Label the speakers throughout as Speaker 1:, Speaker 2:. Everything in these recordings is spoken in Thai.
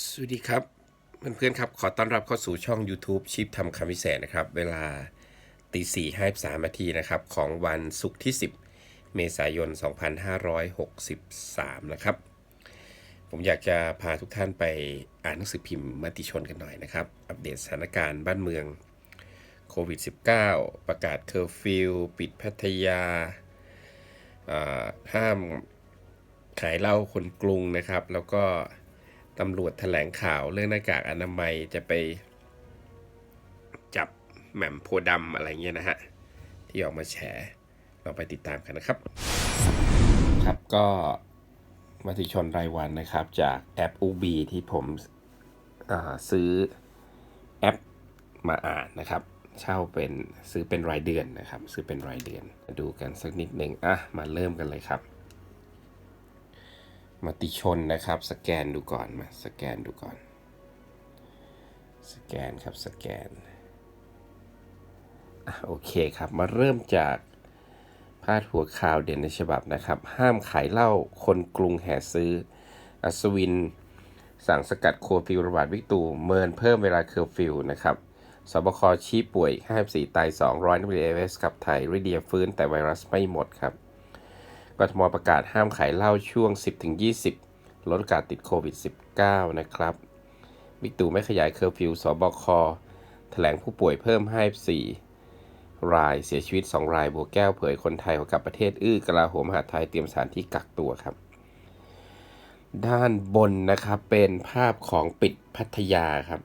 Speaker 1: สวัสดีครับเพื่อนๆครับ ขอต้อนรับเข้าสู่ช่อง YouTube ชิปทำคำพิเศษนะครับ เวลาตีสี่ห้าสามนาทีนะครับ ของวันศุกร์ที่ 10 เมษายน 2563 นะครับ ผมอยากจะพาทุกท่านไปอ่านหนังสือพิมพ์มติชนกันหน่อยนะครับ อัปเดตสถานการณ์บ้านเมืองโควิด -19 ประกาศเคอร์ฟิวปิดพัทยาห้ามขายเหล้าคนกรุงนะครับ แล้วก็ ตำรวจแถลงข่าวเรื่องหน้ากากอนามัยจะไป จับแหม่มโพดำอะไรเงี้ยนะฮะ ที่ออกมาแฉเราไปติดตามกันนะครับ ครับก็มติชนรายวันนะครับ จากแอป UB ที่ผมซื้อแอปมาอ่านนะครับ เช่าเป็นซื้อเป็นรายเดือนนะครับ ซื้อเป็นรายเดือน ดูกันสักนิดหนึ่งอะมาเริ่มกันเลยครับ มติชนนะครับ สแกนดูก่อนมาสแกนดูก่อน สแกนครับสแกนอโอเคครับ มาเริ่มจากพาดหัวข่าวเด่นในฉบับนะครับ ห้ามขายเหล้าคนกรุงแห่ซื้อ อัศวิน สั่งสกัดโคฟิวระบาดวิกตูเมินเพิ่มเวลาเคอร์ฟิวนะครับสบคชี้ป่วย 54 ตาย 200นักเรียนเอเวสกับไทยริเดียฟื้นแต่ไวรัสไม่หมดครับ กทมประกาศห้ามขายเหล้าช่วง 10-20 ลดโอกาสติดโควิด -19 นะครับบิ๊กตู่ไม่ขยายเคอร์ฟิวสบคแถลงผู้ป่วยเพิ่ม54รายเสียชีวิต 2 รายบัวแก้วเผยคนไทยกลับประเทศอื้อกลาโหมหาไทยเตรียมสถานที่กักตัวครับ ด้านบนนะครับเป็นภาพของปิดพัทยาครับ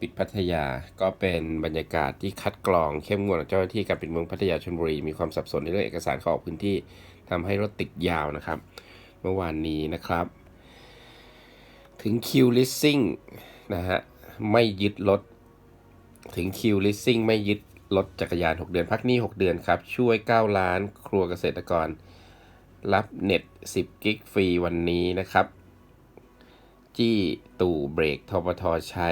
Speaker 1: ปิดพัทยาก็เป็นบรรยากาศที่คัดกรองเข้มงวดเจ้าหน้าที่การปิดเมืองพัทยาชลบุรีมีความสับสนในเรื่องเอกสารข้าออกพื้นที่ทำให้รถติดยาวนะครับ เมื่อวานนี้นะครับ ถึงคิวลิสซิ่งนะฮะไม่ยึดรถถึงคิวลิสซิ่งไม่ยึดรถจักรยาน 6 เดือนพักหนี้ 6 เดือนครับ ช่วย 9 ล้านครัวเกษตรกร รับเน็ต 10 กิกฟรีวันนี้นะครับ จี้ตู่เบรกทปทใช้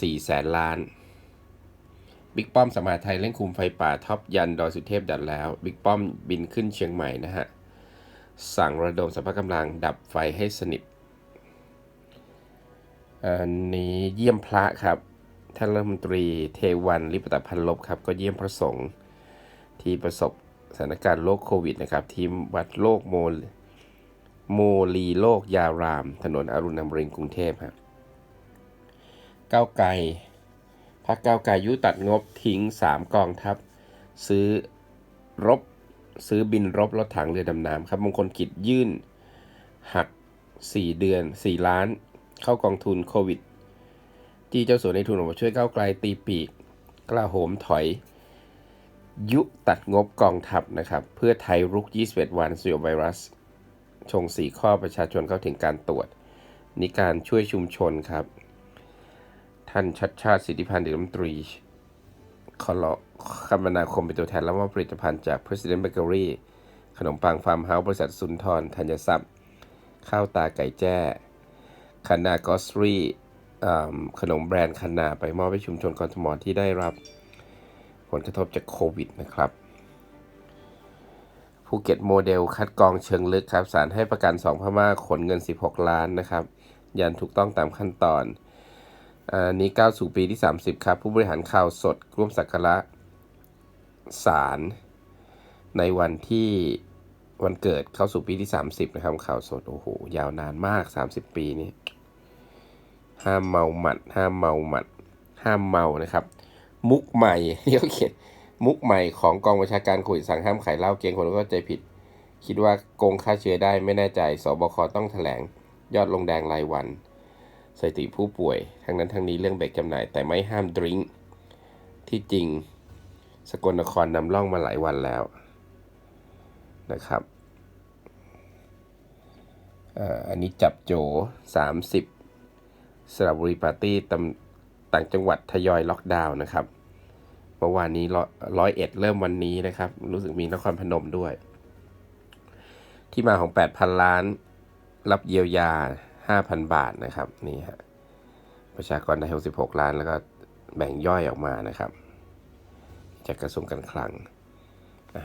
Speaker 1: สี่แสนล้าน บิ๊กป้อมสมาไทยเร่งคุมไฟป่าท็อปยันดอยสุเทพดัดแล้ว บิ๊กป้อมบินขึ้นเชียงใหม่นะฮะ สั่งระดมสรรพกำลังดับไฟให้สนิท อันนี้เยี่ยมพระครับ ท่านรัฐมนตรีเทวันลิปตพันลบครับ ก็เยี่ยมพระสงฆ์ที่ประสบสถานการณ์โรคโควิดนะครับ ทีมวัดโลกโมลโมลีโลกยาราม ถนนอรุณอมรินทร์กรุงเทพครับ ก้าวไกลพักก้าวไกลยุตัดงบทิ้ง 3 กองทัพ ซื้อรบ ซื้อบินรบรถถังเรือดำน้ำครับมงคลกิจยื่น หัก 4 เดือน 4 ล้าน เข้ากองทุนโควิดจี้เจ้าสัวในทุนออกมาช่วยก้าวไกลตีปีก กล้าโหมถอย ยุตัดงบกองทัพนะครับ เพื่อไทยรุก 21 วันสยบไวรัส ชง 4 ข้อประชาชนเข้าถึงการตรวจนี่การช่วยชุมชนครับ ท่านชัดชาติสิทธิพันธ์เดชรัฐมนตรีขอคมนาคมเป็นตัวแทนรับมอบผลิตภัณฑ์จาก President Bakery ขนมปังฟาร์มเฮาส์บริษัทสุนทรธัญทรัพย์ ข้าวตาไก่แจ้คานากอสรีขนมแบรนด์คานาไปมอบให้ชุมชนกรทมที่ได้รับผลกระทบจากโควิดนะครับภูเก็ตโมเดลคัดกรองเชิงลึกครับศาลให้ประกัน 2 พม่าขนเงิน 16 ล้านนะครับ ยันถูกต้องตามขั้นตอน อันนี้ก้าวสู่ปีที่ 30 ครับ ผู้บริหารข่าวสดร่วมสักการะศาลในวันที่วันเกิดเข้าสู่ปีที่ 30 นะครับ ข่าวสด โอ้โห ยาวนานมาก 30 ปีนี้ ห้ามเมาหมัด ห้ามเมาหมัด ห้ามเมานะครับ มุกใหม่ที่เขาเขียนมุกใหม่ของกองบัญชาการโควิดสั่งห้ามขายเหล้าเกงคนก็ใจผิด คิดว่าโกงค่าเชื้อได้ไม่แน่ใจสบคต้องแถลงยอดลงแดงรายวัน สถิติผู้ป่วย ทั้งนั้นทั้งนี้เรื่องเบรกจำหน่ายแต่ไม่ห้ามดริงก์ที่จริงสกลนครนำร่องมาหลายวันแล้วนะครับอันนี้จับโจ 30 สระบุรีปาร์ตี้ต่างจังหวัดทยอยล็อกดาวน์นะครับเมื่อวานนี้ร้อยเอ็ดเริ่มวันนี้นะครับ รู้สึกมีนครพนมด้วย ที่มาของ 8,000 ล้าน รับเยียวยา 5,000 บาทนะครับนี่ฮะประชากรไทย66 ล้าน แล้วก็แบ่งย่อยออกมานะครับ จากกระทรวงการคลัง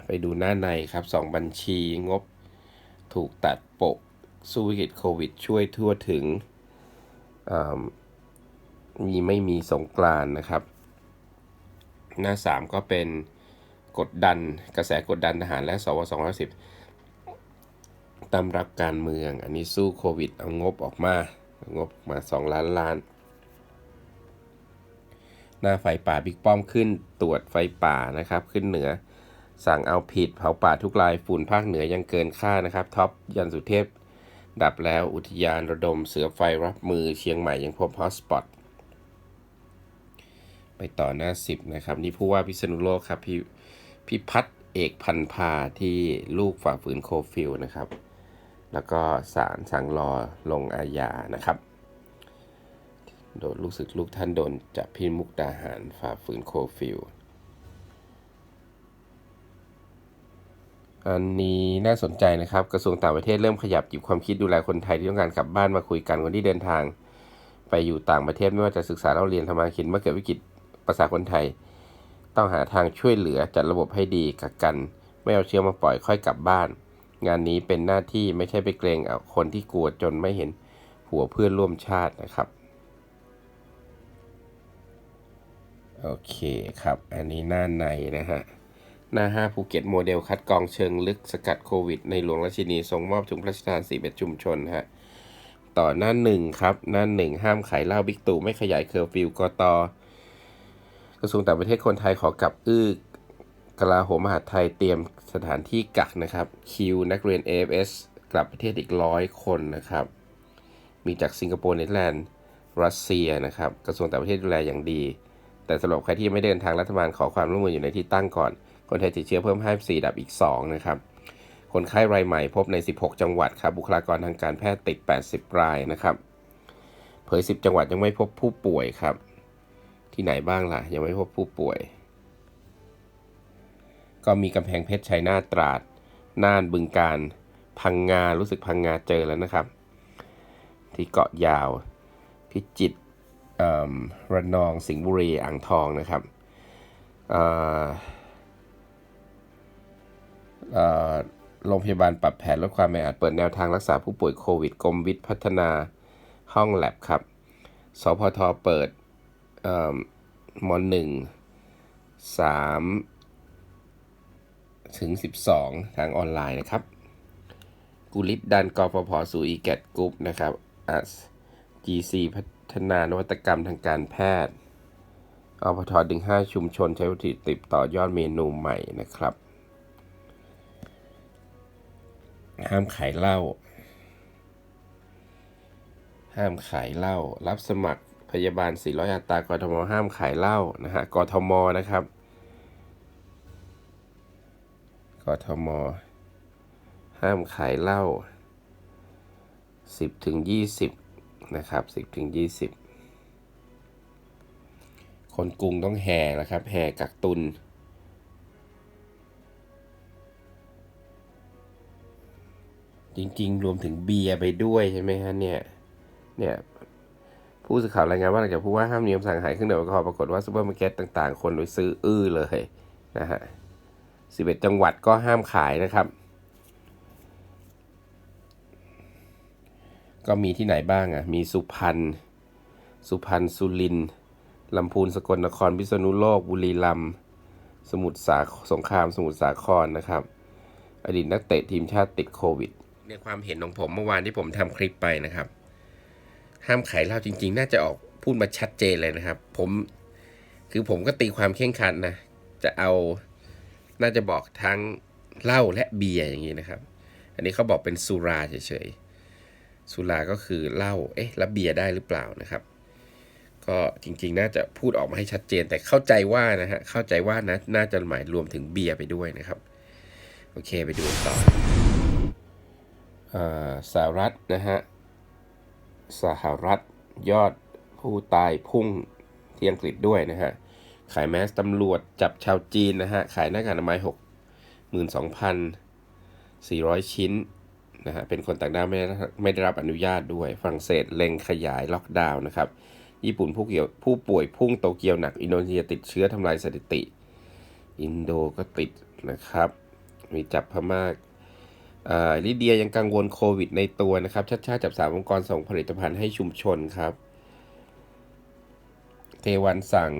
Speaker 1: ไปดูหน้าในครับ 2 บัญชีงบถูกตัดโปะสู้วิกฤตโควิด ช่วยทั่วถึงมีไม่มีสงกรานนะครับ หน้า 3 ก็เป็นกดดันกระแสกดดันทหารและสว210 ตำรับการเมือง อันนี้สู้โควิด เอางบออกมา งบมา 2 ล้านล้าน หน้าไฟป่าบิ๊กป้อมขึ้นตรวจไฟป่านะครับ ขึ้นเหนือ สั่งเอาผิดเผาป่าทุกรายฝุ่นภาคเหนือยังเกินค่านะครับท็อปยันสุเทพ ดับแล้วอุทยานระดมเสือไฟรับมือเชียงใหม่ยังพบฮอตสปอตไปต่อหน้า 10 นะครับ นี่ผู้ว่าพิษณุโลกครับพี่พิพัฒน์เอกพันพาที่ลูกฝ่าฝืนโคฟิลนะครับ แล้วก็ศาลสั่งรอลงอาญานะครับ โดนลูกศึกลูกท่านโดนจับพิมุกดาหารฝ่าฝืนโคฟิลอันนี้น่าสนใจนะครับ กระทรวงต่างประเทศเริ่มขยับหยิบความคิดดูแลคนไทยที่ต้องการกลับบ้านมาคุยกันคนที่เดินทาง ไปอยู่ต่างประเทศไม่ว่าจะศึกษาเล่าเรียนทำมาหากินเมื่อเกิดวิกฤตภาษาคนไทย ต้องหาทางช่วยเหลือจัดระบบให้ดีกักกัน ไม่เอาเชื้อมาปล่อยค่อยกลับบ้าน งานนี้เป็นหน้าที่ไม่ใช่ไปเกรงเอาคนที่กลัวจนไม่เห็นหัวเพื่อนร่วมชาตินะครับ โอเคครับ อันนี้หน้าในนะฮะ หน้า 5 ภูเก็ตโมเดลคัดกรองเชิงลึกสกัดโควิด ในหลวงราชินีทรงมอบถุงพระราชทาน41ชุมชนฮะ ต่อหน้าหนึ่งครับ หน้าหนึ่งห้ามขายเหล้าบิ๊กตู่ไม่ขยายเคอร์ฟิวกตกระทรวงต่างประเทศคนไทยขอกลับอื้อ กลาโหมมหาไทยเตรียมสถานที่กักนะครับคิวนักเรียน AFS กลับประเทศอีกร้อยคนนะครับ มีจากสิงคโปร์เนเธอร์แลนด์รัสเซียนะครับ กระทรวงต่างประเทศดูแลอย่างดี แต่สำหรับใครที่ไม่เดินทางรัฐบาลขอความร่วมมืออยู่ในที่ตั้งก่อน คนไทยติดเชื้อเพิ่ม 54 ดับอีก 2 นะครับ คนไข้รายใหม่พบใน 16 จังหวัดครับ บุคลากรทางการแพทย์ติด 80 รายนะครับ เผย 10 จังหวัดยังไม่พบผู้ป่วยครับ ที่ไหนบ้างล่ะ ยังไม่พบผู้ป่วย ก็มีกำแพงเพชรชัยนาตราด น่านบึงการ พังงา รู้สึกพังงาเจอแล้วนะครับ ที่เกาะยาว พิจิตรเอิ่มระนอง สิงห์บุรี อ่างทองนะครับอ่อเอ่อโรงพยาบาลปรับแผนลดความแออัดเปิดแนวทางรักษาผู้ป่วยโควิดกรมวิทย์พัฒนาห้องแลบครับ สพทเปิดอ่อมหนึ่งสาม ถึง 12 ทางออนไลน์นะครับกุลิตดันกฟผสู่อีแกตกรุ๊ปนะครับอัส GC พัฒนานวัตกรรมทางการแพทย์อพทดึง5ชุมชนใช้วัตถุดิบต่อยอดเมนูใหม่นะครับ ห้ามขายเหล้าห้ามขายเหล้ารับสมัครพยาบาล 400อัตรากทมห้ามขายเหล้านะฮะกทมนะครับ กทม ห้ามขายเหล้า10ถึง20 นะครับ 10ถึง20 คนกรุงต้องแห่แล้วครับ แห่กักตุน จริงๆ รวมถึงเบียร์ไปด้วยใช่ไหมฮะเนี่ย เนี่ยผู้สื่อข่าวรายงานว่าหลังจากผู้ว่าห้ามมีคำสั่งหายเครื่องดื่มแอลกอฮอล์ปรากฏว่าซูเปอร์มาร์เก็ตต่างๆ คนไปซื้ออื้อเลยนะฮะ 11 จังหวัดก็ห้ามขายนะครับ ก็มีที่ไหนบ้างอะ มีสุพรรณ สุพรรณ สุรินทร์ลำพูน สกลนคร พิษณุโลก บุรีรัมย์ สมุทรสาสงคราม สมุทรสาครนะครับ อดีตนักเตะทีมชาติติดโควิด ในความเห็นของผมเมื่อวานที่ผมทำคลิปไปนะครับ ห้ามขายเหล้าจริง ๆ น่าจะออกพูดมาชัดเจนเลยนะครับ ผม คือผมก็ตีความเข่งครัดนะ จะเอา น่าจะบอกทั้งเหล้าและเบียร์อย่างนี้นะครับ อันนี้เขาบอกเป็นสุราเฉยๆ สุราก็คือเหล้า เอ๊ะแล้วเบียร์ได้หรือเปล่านะครับ ก็จริงๆ น่าจะพูดออกมาให้ชัดเจน แต่เข้าใจว่านะฮะ เข้าใจว่านะน่าจะหมายรวมถึงเบียร์ไปด้วยนะครับ โอเคไปดูต่ออาสหรัฐนะฮะ สหรัฐยอดผู้ตายพุ่งที่อังกฤษด้วยนะฮะ ขายแมสตำรวจจับชาวจีนนะฮะ ขายหน้ากากอนามัยหกหมื่นสองพันสี่ร้อยชิ้นนะฮะ เป็นคนต่างด้าวไม่ได้ไม่ได้รับอนุญาตด้วย ฝรั่งเศสเล็งขยายล็อกดาวน์นะครับ ญี่ปุ่นผู้เกี่ยวผู้ป่วยพุ่งโตเกียวหนัก อินโดนีเซียติดเชื้อทำลายสถิติ อินโดก็ติดนะครับ มีจับพม่าอ่าลิเดียยังกังวลโควิดในตัวนะครับ ชัดชาติจับสามองค์กรส่งผลิตภัณฑ์ให้ชุมชนครับ เทวันสั่ง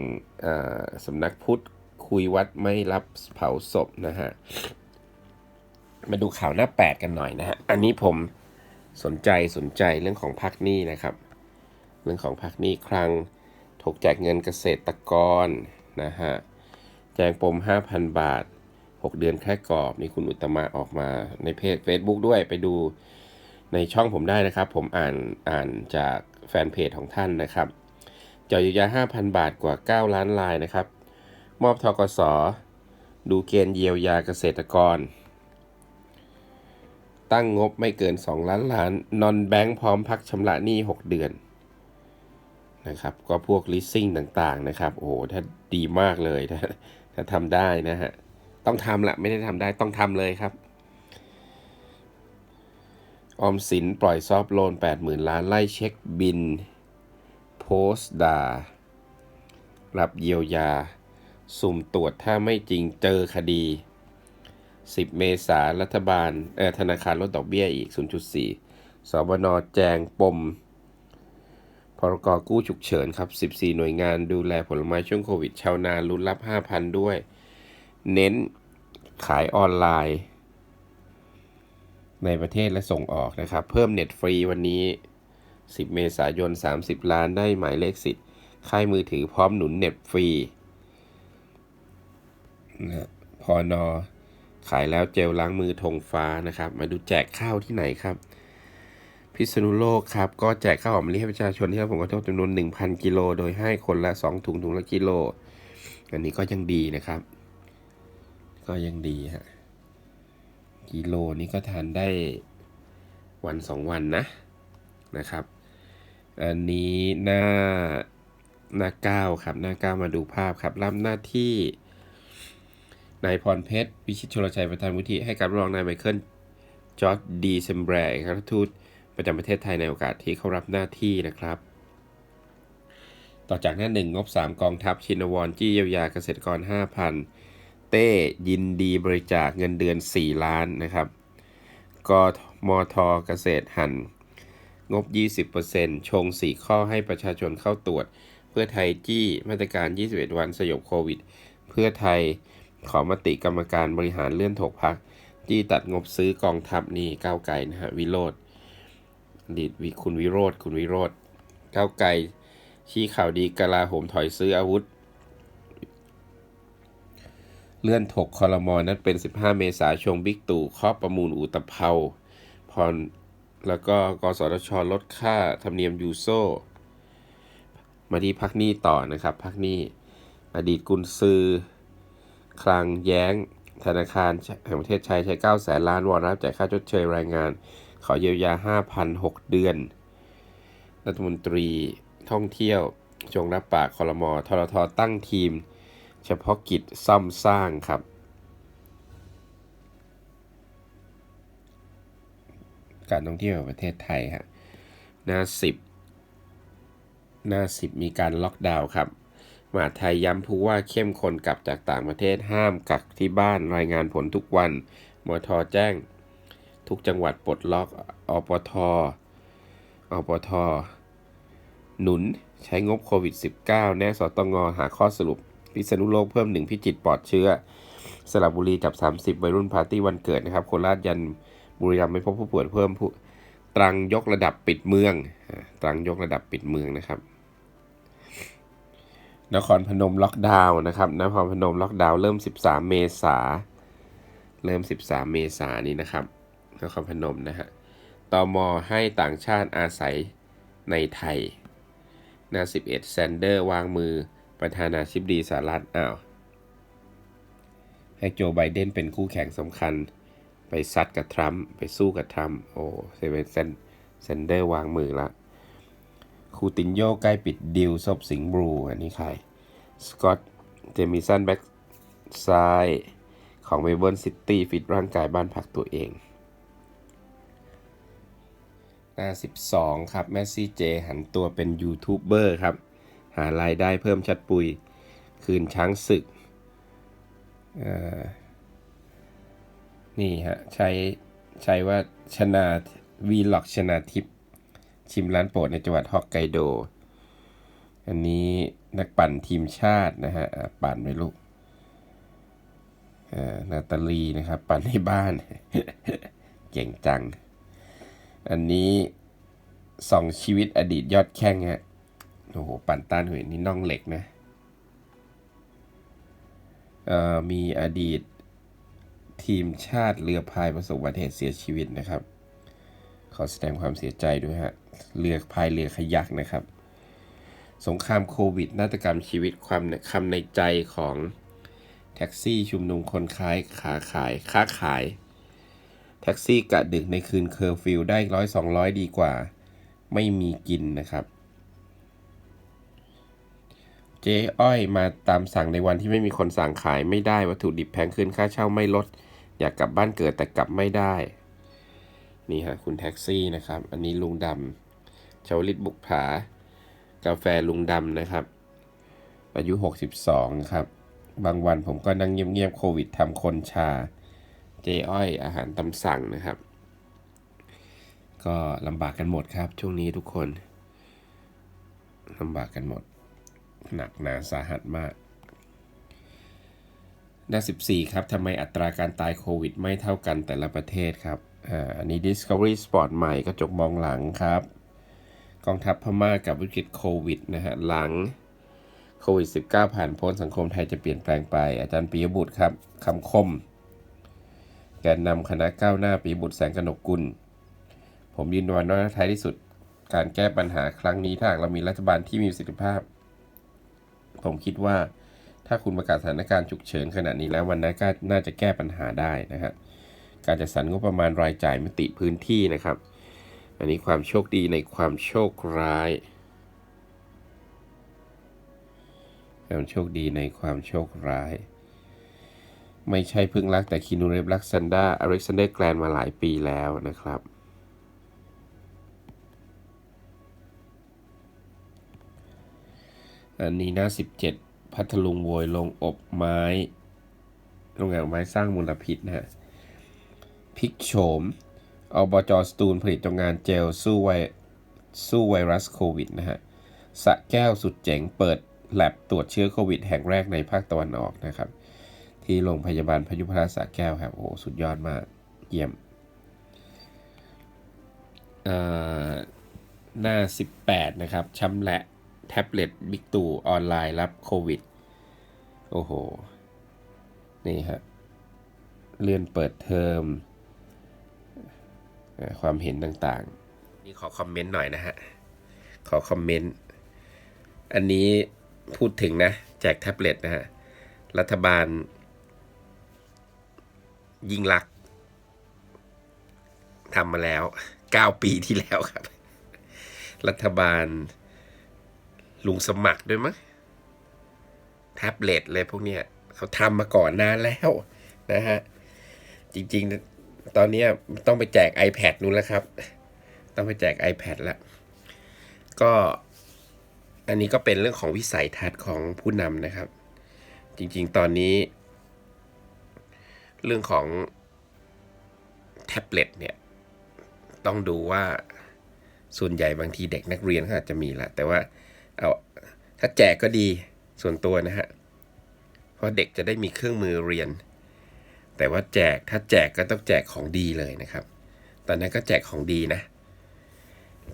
Speaker 1: สำนักพุทธคุยวัดไม่รับเผาศพนะฮะ มาดูข่าวหน้า 8 กันหน่อยนะฮะ อันนี้ผมสนใจสนใจเรื่องของพักหนี้นะครับ เรื่องของพักหนี้ครั้งถูกแจกเงินเกษตรกรนะฮะ แจงปม 5,000 บาท 6 เดือนแค่กรอบ นี่คุณอุตตมะออกมาในเพจ Facebook ด้วยไปดูในช่องผมได้นะครับ ผมอ่านอ่านจากแฟนเพจของท่านนะครับ จอยยา 5,000 บาทกว่า 9 ล้านลายนะครับ มอบทกส ดูเกณฑ์เยียวยาเกษตรกร ตั้งงบไม่เกิน 2 ล้านล้าน นอนแบงค์พร้อมพักชำระหนี้ 6 เดือนนะครับ ก็พวก leasing ต่างๆนะครับ โอ้โห ถ้าดีมากเลย ถ้าถ้าทำได้นะฮะ ต้องทำแหละไม่ได้ทำได้ต้องทำเลยครับ ออมสินปล่อยซอฟโลน 80,000 ล้านไล่เช็คบิน โพสต์ด่ารับเยียวยา สุ่มตรวจถ้าไม่จริงเจอคดี 10 เมษารัฐบาลเออธนาคารลดดอกเบี้ยอีก 0.4สบนแจงปมพรกกู้ฉุกเฉินครับ 14 หน่วยงานดูแลผลไม้ช่วงโควิด ชาวนาลุ้นรับ 5,000 ด้วย เน้นขายออนไลน์ ในประเทศและส่งออกนะครับ เพิ่มเน็ตฟรีวันนี้ 10 เมษายน 30 ล้านได้หมายเลขสิทธิ์ค่ายมือถือพร้อมหนุนเน็ตฟรีนะฮะพอนอขายแล้วเจลล้างมือธงฟ้านะครับ มาดูแจกข้าวที่ไหนครับ พิษณุโลกครับ ก็แจกข้าวหอมมะลิให้ประชาชนที่รับผลกระทบจำนวน 1,000 กิโล โดยให้คนละ 2 ถุงถุงละกิโล อันนี้ก็ยังดีนะครับ ก็ยังดีฮะกิโลนี้ก็ทานได้วันสองวันนะนะครับ อันนี้หน้าหน้าเก้าครับหน้าเก้ามาดูภาพครับรับหน้าที่นายพรเพชร วิชิตชลชัยประธานวุฒิให้กับรองนายไมเคิลจอร์ดดีเซมแบร์เอกอัครทูตประจำประเทศไทยในโอกาสที่เขารับหน้าที่นะครับ ต่อจากหน้าหนึ่งงบ 3 กองทัพชินวรจี้เยียวยาเกษตรกร 5,000 เต้ยินดีบริจาคเงินเดือน 4 ล้านนะครับกมทเกษตรหัน งบ 20%ชง 4 ข้อให้ประชาชนเข้าตรวจ เพื่อไทยจี้มาตรการ 21 วันสยบโควิด เพื่อไทยขอมติกรรมการบริหารเลื่อนถกพักจี้ตัดงบซื้อกองทัพนี่ก้าวไกลนะฮะวิโรธดีตวิคุณวิโรธคุณวิโรธก้าวไกลชี้ข่าวดีกลาโหมถอยซื้ออาวุธ เลื่อนถกคอรมอนั้นเป็น 15 เมษายนชงบิ๊กตู่เคาะประมูลอุตภเปาพร แล้วก็กสทชลดค่าธรรมเนียมยูโซ มาที่พักหนี้ต่อนะครับพักหนี้อดีตกุนซือ คลังแย้ง ธนาคารแห่งประเทศไทยใช้ 9 แสนล้านวอนรับจ่ายค่าชดเชยแรงงาน ขอเยียวยา5,000 6 เดือน รัฐมนตรีท่องเที่ยวจงรับปากคอรมอทรทตั้งทีม เฉพาะกิจซ่อมสร้างครับ การท่องเที่ยวประเทศไทยฮะหน้า 10 หน้า 10 มีการล็อกดาวน์ครับมหาไทยย้ำผู้ว่าเข้มข้นกลับจากต่างประเทศห้ามกักที่บ้านรายงานผลทุกวันมทแจ้ง ทุกจังหวัดปลดล็อกอปทอปท หนุนใช้งบโควิด -19 แน่สตงหาข้อสรุป พิษณุโลกเพิ่มหนึ่งพิจิตรปลอดเชื้อ สระบุรีจับ 30 วัยรุ่นปาร์ตี้วันเกิดนะครับ โคราชยัน บุรีรัมย์ไม่พบผู้ป่วยเพิ่มผู้ตรังยกระดับปิดเมือง ตรังยกระดับปิดเมืองนะครับ นครพนมล็อกดาวน์นะครับ นครพนมล็อกดาวน์เริ่ม 13 เมษา เริ่ม 13 เมษายนนี้นะครับ นครพนมนะฮะตอมให้ต่างชาติอาศัยในไทย หน้า 11 แซนเดอร์วางมือประธานาธิบดีสหรัฐ อ้าว ให้โจไบเดนเป็นคู่แข่งสำคัญ ซัดกับทรัมป์ไปสู้กับทรัมป์โอ้เซเวนเซนแซนเดอร์วางมือละคูตินโยใกล้ปิดดิวซบสิงบลูอันนี้ใคร สกอตเจมิสันแบ็กซ้ายของเมลเบิร์นซิตี้ฟิตร่างกายบ้านพักตัวเองหน้า 12 ครับ แมสซี่เจ หันตัวเป็นยูทูบเบอร์ครับ หารายได้เพิ่มชัดปุย คืนช้างศึก เอ่อ นี่ฮะ ใช้ใช้ว่าชนาวีล็อกชนาทิพชิมร้านโปรดในจังหวัดฮอกไกโด อันนี้นักปั่นทีมชาตินะฮะ ปั่นไปลูกอ่านาตาลีนะครับ ปั่นในบ้าน เก่งจัง อันนี้สองชีวิตอดีตยอดแข้งฮะโอ้โห ปั่นต้านหวยนี่น่องเหล็กนะเอ่อมีอดีต ทีมชาติเรือพายประสบอุบัติเหตุเสียชีวิตนะครับ ขอแสดงความเสียใจด้วยฮะ เรือพายเรือขยักนะครับ สงครามโควิด นาฏกรรมชีวิตความคำในใจของแท็กซี่ชุมนุมคนขายขาขายค้าขาย แท็กซี่กะดึกในคืนเคอร์ฟิวได้ร้อยสองร้อยดีกว่า ไม่มีกินนะครับ จ๊อ้อยมาตามสั่งในวันที่ไม่มีคนสั่งขายไม่ได้วัตถุดิบแพงขึ้นค่าเช่าไม่ลด อยากกลับบ้านเกิดแต่กลับไม่ได้ นี่ฮะคุณแท็กซี่นะครับ อันนี้ลุงดำชาวลิตบุกผา กาแฟลุงดำนะครับ อายุ 62 ครับ บางวันผมก็นั่งเงียบๆโควิดทำคนชา เจอ้อยอาหารตำสั่งนะครับ ก็ลำบากกันหมดครับ ช่วงนี้ทุกคนลำบากกันหมด หนักหนาสาหัสมาก หน้า 14 ครับทำไมอัตราการตายโควิดไม่เท่ากันแต่ละประเทศครับอันนี้ Discovery Sport ใหม่กระจกมองหลังครับ กองทัพพม่ากับวิกฤตโควิดนะฮะหลังโควิด -19 ผ่านพ้นสังคมไทยจะเปลี่ยนแปลงไป อาจารย์ปิยบุตรครับคำคม แกนนำคณะก้าวหน้าปีบุตรแสงกนกกุล ผมยืนยันว่าท้ายที่สุด การแก้ปัญหาครั้งนี้ถ้าหากเรามีรัฐบาลที่มีประสิทธิภาพ ผมคิดว่า ถ้าคุณประกาศสถานการณ์ฉุกเฉินขณะนี้แล้ววันนั้นก็น่าจะแก้ปัญหาได้นะฮะการจัดสรรงบประมาณรายจ่ายมติพื้นที่นะครับ อันนี้ความโชคดีในความโชคร้ายความโชคดีในความโชคร้าย ไม่ใช่เพิ่งรักแต่คินูเรฟรักซันดาอเล็กซานเดอร์แกรนมาหลายปีแล้วนะครับ อันนี้หน้า 17 พัทลุงโวยลงอบไม้โรงงานอบไม้สร้างมลพิษนะฮะพิกโฉมอบจสตูลผลิตโรงงานเจลสู้ไวสู้ไวรัสโควิดนะฮะสะแก้วสุดเจ๋งเปิดแลบตรวจเชื้อโควิดแห่งแรกในภาคตะวันออกนะครับ ที่โรงพยาบาลพยุพราสะแก้วครับ โอ้โหสุดยอดมาก เยี่ยมอ่อหน้า 18 นะครับชำแหละ แท็บเล็ตบิ๊กตู่ออนไลน์รับโควิด โอ้โห นี่ฮะ เลื่อนเปิดเทอม ความเห็นต่างๆ นี่ขอคอมเมนต์หน่อยนะฮะ ขอคอมเมนต์ อันนี้พูดถึงนะ แจกแท็บเล็ตนะฮะ รัฐบาล ยิ่งรักทำมาแล้ว 9 ปีที่แล้วครับ รัฐบาล ลุงสมัครด้วยมั้งแท็บเล็ตเลยพวกเนี้ยเขาทำมาก่อนนานแล้วนะฮะ จริงๆ ตอนเนี้ยต้องไปแจก iPad นู้นแล้วครับ ต้องไปแจก iPad แล้ว ก็อันนี้ก็เป็นเรื่องของวิสัยทัศน์ของผู้นำนะครับ จริงๆ ตอนนี้ เรื่องของแท็บเล็ตเนี่ย ต้องดูว่าส่วนใหญ่บางทีเด็กนักเรียนเขาอาจจะมีละแต่ว่า เอาถ้าแจกก็ดีส่วนตัวนะฮะ เพราะเด็กจะได้มีเครื่องมือเรียน แต่ว่าแจกถ้าแจกก็ต้องแจกของดีเลยนะครับ ตอนนั้นก็แจกของดีนะ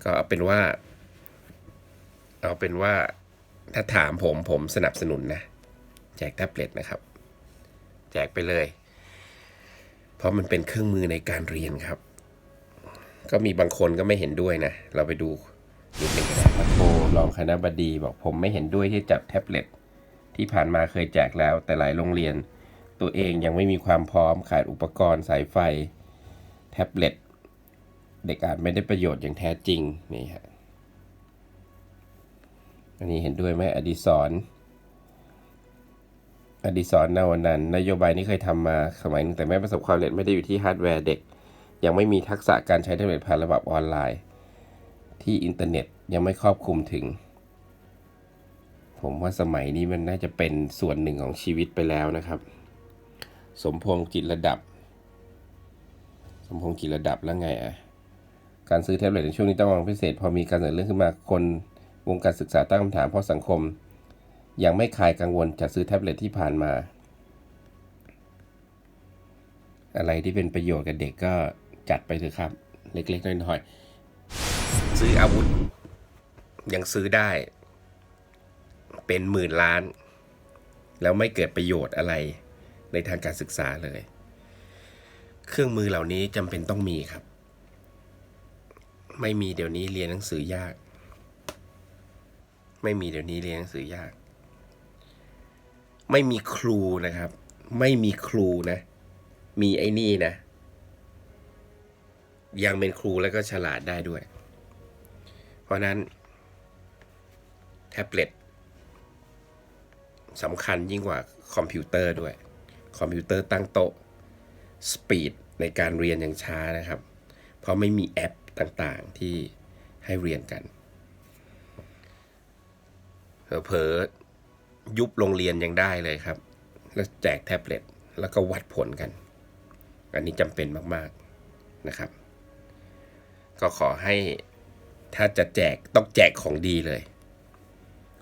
Speaker 1: ก็เอาเป็นว่า เอาเป็นว่าถ้าถามผมผมสนับสนุนนะ แจกแท็บเล็ตนะครับ แจกไปเลย เพราะมันเป็นเครื่องมือในการเรียนครับ ก็มีบางคนก็ไม่เห็นด้วยนะ เราไปดูนิดหนึ่งก็ได้พ รองคณะบดีบอกผมไม่เห็นด้วยที่จับแท็บเล็ตที่ผ่านมาเคยแจกแล้ว แต่หลายโรงเรียน ตัวเองยังไม่มีความพร้อมขาดอุปกรณ์สายไฟ แท็บเล็ตเด็กอาจไม่ได้ประโยชน์อย่างแท้จริงนี่ฮะอันนี้เห็นด้วยไหมอดิศรอดิศรนาวนันนโยบายนี้เคยทำมาสมัยนึงแต่ไม่ประสบความสำเร็จไม่ได้อยู่ที่ฮาร์ดแวร์เด็ก ยังไม่มีทักษะการใช้แท็บเล็ตผ่านระบบออนไลน์ ที่อินเทอร์เน็ต ยังไม่ครอบคลุมถึง ผมว่าสมัยนี้มันน่าจะเป็นส่วนหนึ่งของชีวิตไปแล้วนะครับ สมพงษ์จิตระดับ สมพงษ์กี่ระดับแล้วไงอะการซื้อแท็บเล็ตในช่วงนี้ต้องระวังพิเศษ พอมีการเสนอเรื่องขึ้นมาคนวงการศึกษาตั้งคำถามเพราะสังคม ยังไม่คลายกังวลจะซื้อแท็บเล็ตที่ผ่านมา อะไรที่เป็นประโยชน์กับเด็กก็จัดไปเถอะครับ เล็กๆน้อยๆซื้ออาวุธ ยังซื้อได้ เป็นหมื่นล้าน แล้วไม่เกิดประโยชน์อะไรในทางการศึกษาเลย เครื่องมือเหล่านี้จำเป็นต้องมีครับ ไม่มีเดี๋ยวนี้เรียนหนังสือยาก ไม่มีเดี๋ยวนี้เรียนหนังสือยาก ไม่มีครูนะครับ ไม่มีครูนะ มีไอ้นี่นะ ยังเป็นครูแล้วก็ฉลาดได้ด้วย เพราะนั้น แท็บเล็ตสำคัญยิ่งกว่าคอมพิวเตอร์ด้วย คอมพิวเตอร์ตั้งโต๊ะสปีดในการเรียนยังช้านะครับ เพราะไม่มีแอปต่างๆที่ให้เรียนกันเผลอๆยุบโรงเรียนยังได้เลยครับ แล้วแจกแท็บเล็ตแล้วก็วัดผลกัน อันนี้จำเป็นมากๆนะครับ ก็ขอให้ถ้าจะแจกต้องแจกของดีเลย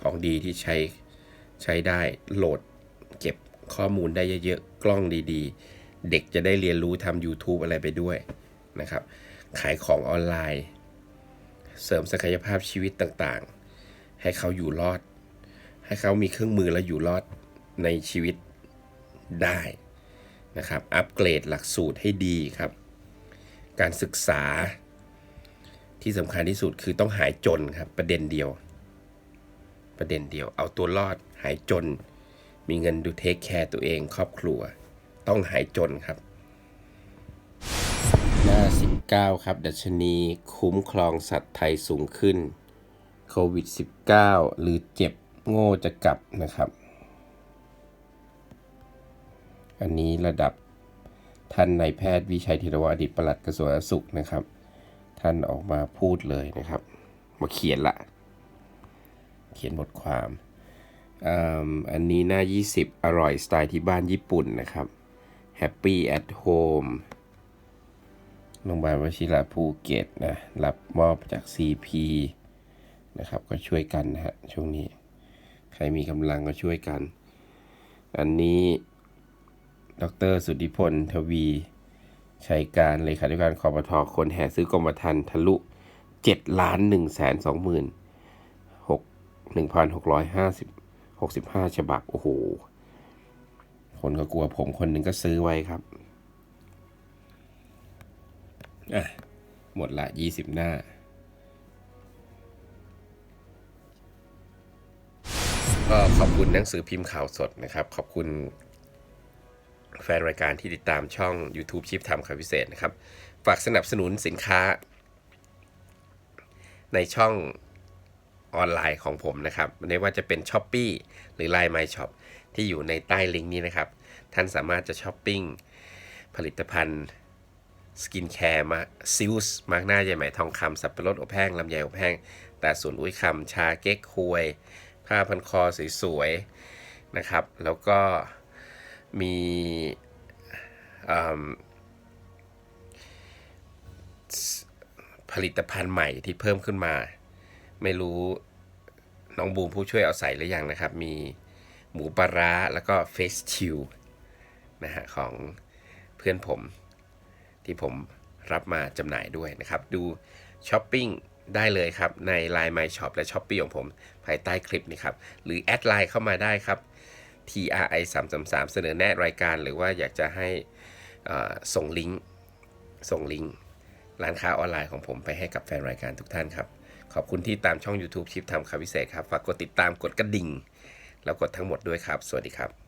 Speaker 1: ของดีที่ใช้ใช้ได้โหลดเก็บข้อมูลได้เยอะๆ กล้องดีๆ เด็กจะได้เรียนรู้ทำ YouTube อะไรไปด้วยนะครับ ขายของออนไลน์ เสริมศักยภาพชีวิตต่างๆ ให้เขาอยู่รอด ให้เขามีเครื่องมือแล้วอยู่รอดในชีวิตได้นะครับ อัปเกรดหลักสูตรให้ดีครับ การศึกษาที่สำคัญที่สุดคือต้องหายจนครับประเด็นเดียว ประเด็นเดียว เอาตัวรอดหายจน มีเงินดูเทคแคร์ตัวเองครอบครัว ต้องหายจนครับ หน้า 19 ครับ ดัชนีคุ้มครองสัตว์ไทยสูงขึ้นโควิด -19 หรือเจ็บโง่จะกลับนะครับ อันนี้ระดับท่านนายแพทย์วิชัยธีรวอดีตปลัดกระทรวงสาธารณสุขนะครับ ท่านออกมาพูดเลยนะครับ มาเขียนละ เขียนบทความอ,อันนี้หน้า 20 อร่อยสไตล์ที่บ้านญี่ปุ่นนะครับ Happy at Home โรงพยาบาลวชิระภูเก็ตนะรับมอบจาก CP นะครับ ก็ช่วยกันนะฮะช่วงนี้ ใครมีกำลังก็ช่วยกัน อันนี้ดรสุทธิพลทวีชัยการเลขาธิการคอปทอคนแห่ซื้อกรมธรรม์ทะลุ 7 ล้าน1แสน2หมื่น 1,665 ฉบับ โอ้โห คนก็กลัวผมคนหนึ่งก็ซื้อไว้ครับอะหมดละ 20 หน้า ก็ขอบคุณหนังสือพิมพ์ข่าวสดนะครับ ขอบคุณแฟนรายการที่ติดตามช่อง YouTube ชิปทำข่าวพิเศษนะครับ ฝากสนับสนุนสินค้า ในช่อง ออนไลน์ของผมนะครับไม่ว่าจะเป็น s h อ p e e หรือ Line My Shop ที่อยู่ในใต้ลิงก์นี้นะครับ ท่านสามารถจะช้อปปิ้งผลิตภัณฑ์สกินแคร์มาซิลส์มาร์กหน้าใยไหมทองคำสับปะรดอบแห้งลำไยอบแห้ง แต่ส่วนอุ้ยคำชาเก๊กควย ผ้าพันคอสวยๆนะครับ แล้วก็มีผลิตภัณฑ์ใหม่ที่เพิ่มขึ้นมา ไม่รู้น้องบูมผู้ช่วยเอาใส่หรือยังนะครับ มีหมูปลาร้าแล้วก็เฟสชิลนะฮะของเพื่อนผมที่ผมรับมาจำหน่ายด้วยนะครับ ดูช้อปปิ้งได้เลยครับใน Line My Shop และ s h อ p e e ของผมภายใต้คลิปนี้ครับ หรือแอดไลน์เข้ามาได้ครับ TRI 3 3 3เสนอแนะรายการ หรือว่าอยากจะให้อ่อส่งลิงก์ส่งลิงก์ร้านค้าออนไลน์ของผมไปให้กับแฟนรายการทุกท่านครับ ขอบคุณที่ตามช่อง YouTube ชิปทำคำวิเศษครับ ฝากกดติดตามกดกระดิ่ง แล้วกดทั้งหมดด้วยครับ สวัสดีครับ